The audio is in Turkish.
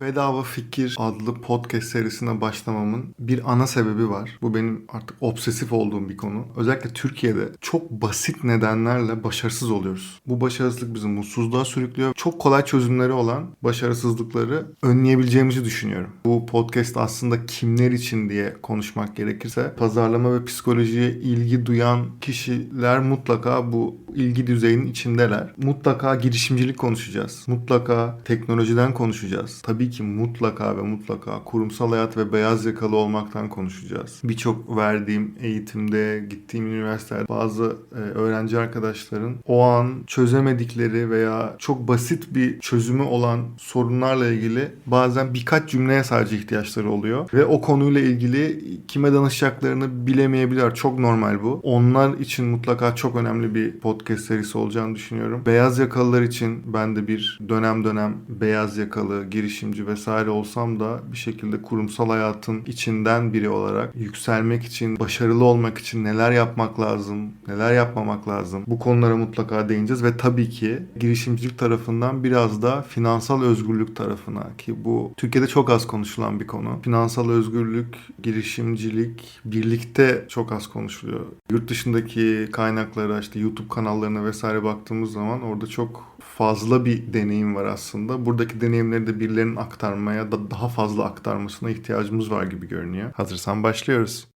Bedava Fikir adlı podcast serisine başlamamın bir ana sebebi var. Bu benim artık obsesif olduğum bir konu. Özellikle Türkiye'de çok basit nedenlerle başarısız oluyoruz. Bu başarısızlık bizi mutsuzluğa sürüklüyor. Çok kolay çözümleri olan başarısızlıkları önleyebileceğimizi düşünüyorum. Bu podcast aslında kimler için diye konuşmak gerekirse pazarlama ve psikolojiye ilgi duyan kişiler mutlaka bu ilgi düzeyinin içindeler. Mutlaka girişimcilik konuşacağız. Mutlaka teknolojiden konuşacağız. Tabii ki mutlaka ve mutlaka kurumsal hayat ve beyaz yakalı olmaktan konuşacağız. Birçok verdiğim eğitimde, gittiğim üniversitelerde bazı e, öğrenci arkadaşların o an çözemedikleri veya çok basit bir çözümü olan sorunlarla ilgili bazen birkaç cümleye sadece ihtiyaçları oluyor ve o konuyla ilgili kime danışacaklarını bilemeyebiliyor. Çok normal bu. Onlar için mutlaka çok önemli bir podcast serisi olacağını düşünüyorum. Beyaz yakalılar için ben de bir dönem dönem beyaz yakalı, girişimci vesaire olsam da bir şekilde kurumsal hayatın içinden biri olarak yükselmek için, başarılı olmak için neler yapmak lazım, neler yapmamak lazım. Bu konulara mutlaka değineceğiz ve tabii ki girişimcilik tarafından biraz da finansal özgürlük tarafına ki bu Türkiye'de çok az konuşulan bir konu. Finansal özgürlük, girişimcilik birlikte çok az konuşuluyor. Yurt dışındaki kaynaklara işte YouTube kanallarına vesaire baktığımız zaman orada çok fazla bir deneyim var aslında. Buradaki deneyimleri de birilerinin aktarmaya da daha fazla aktarmasına ihtiyacımız var gibi görünüyor. Hazırsan başlıyoruz.